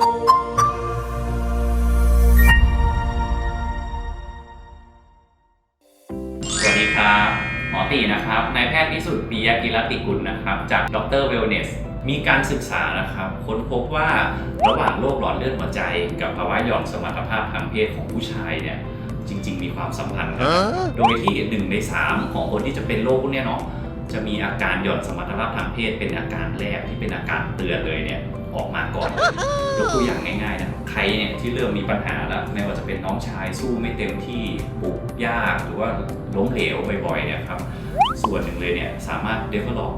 สวัสดีครับ หมอตีนะครับ นายแพทย์พิสุทธิ์ปียกิรติกุลนะครับ จากดรเวลเนส มีการศึกษานะครับ ค้นพบว่าระหว่างโรคหลอดเลือดหัวใจ กับภาวะหย่อนสมรรถภาพทางเพศของผู้ชายเนี่ยจริง ๆ มีความสัมพันธ์กันโดยที่หนึ่งในสามของคนที่จะเป็นโรคพวกเนี้ยเนาะ จะมีอาการหย่อนสมรรถภาพทางเพศเป็นอาการแรกที่เป็นอาการเตือนเลยเนี่ยออกมาก่อนยกตัวอย่างง่ายๆนะใครเนี่ยที่เริ่มมีปัญหาแล้วไม่ว่าจะเป็นน้องชายสู้ไม่เต็มที่ปลุกยากหรือว่าล้มเหลวบ่อยๆเนี่ยครับส่วนหนึ่งเลยเนี่ยสามารถเดเวลอป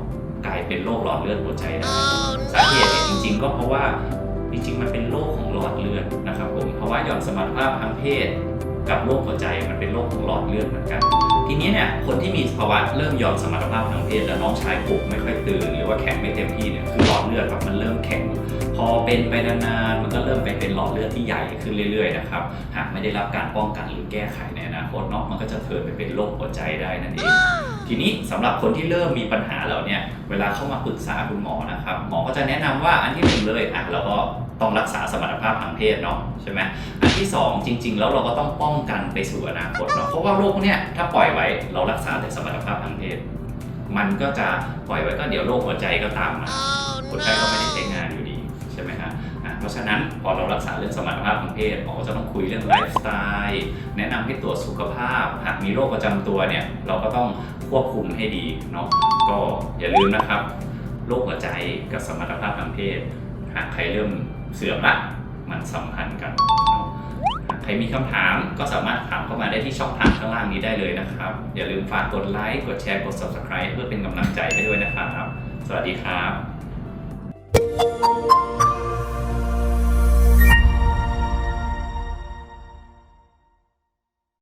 กลายเป็นโรคหลอดเลือดหัวใจได้สาเหตุเนี่ยจริง ๆ ก็เพราะว่าจริงๆ มันเป็นโรคของหลอดเลือดนะครับผมเพราะว่าหย่อนสมรรถภาพทางเพศ กับโรคหัวใจมันเป็นโรคของหลอดเลือดเหมือนกัน ทีนี้เนี่ยคนที่มีภาวะเริ่มหย่อนสมรรถภาพทางเพศแล้วน้องชายปลุกไม่ค่อยตื่นหรือว่าแข็งไม่เต็มที่เนี่ยคือหลอดเลือดแบบมันเริ่มแข็ง อเป็นไปนานๆมันก็เริ่มไปเป็นหลอดเลือดที่ใหญ่ขึ้นเรื่อยๆนะครับหากไม่ได้รับการป้องกันหรือแก้ไขในอนาคตเนาะมันก็จะเทิร์นไปเป็นโรคหัวใจได้นั่นเองทีนี้สำหรับคนที่เริ่มมีปัญหาแล้วเนี่ยเวลาเข้ามาปรึกษาคุณหมอนะครับหมอก็จะแนะนำว่าอันที่หนึ่งเลยอะเราก็ต้องรักษาสมรรถภาพทางเพศเนาะใช่ไหมอันที่สองจริง ๆ แล้วเราก็ต้องป้องกันไปสู่อนาคตเนาะเพราะว่าโรคพวกเนี่ยถ้าปล่อยไว้เรารักษาแต่สมรรถภาพทางเพศมันก็จะปล่อยไว้ก็เดี๋ยวโรคหัวใจก็ตามมาคนไข้ก็ไม่ได้ใช้งาน เพราะฉะนั้นพอเรารักษาเรื่องสมรรถภาพทางเพศหมอก็จะต้องคุยเรื่องไลฟ์สไตล์แนะนำให้ตรวจสุขภาพ หากมีโรคประจำตัวเนี่ยเราก็ต้องควบคุมให้ดีเนาะก็อย่าลืมนะครับโรคหัวใจกับสมรรถภาพทางเพศ หากใครเริ่มเสื่อมละมันสัมพันธ์กันเนาะหากใครมีคำถามก็สามารถถามเข้ามาได้ที่ช่องทางข้างล่างนี้ได้เลยนะครับ อย่าลืมฝากกดไลค์ กดแชร์ กด subscribe เพื่อเป็นกำลังใจให้ด้วยนะครับ สวัสดีครับ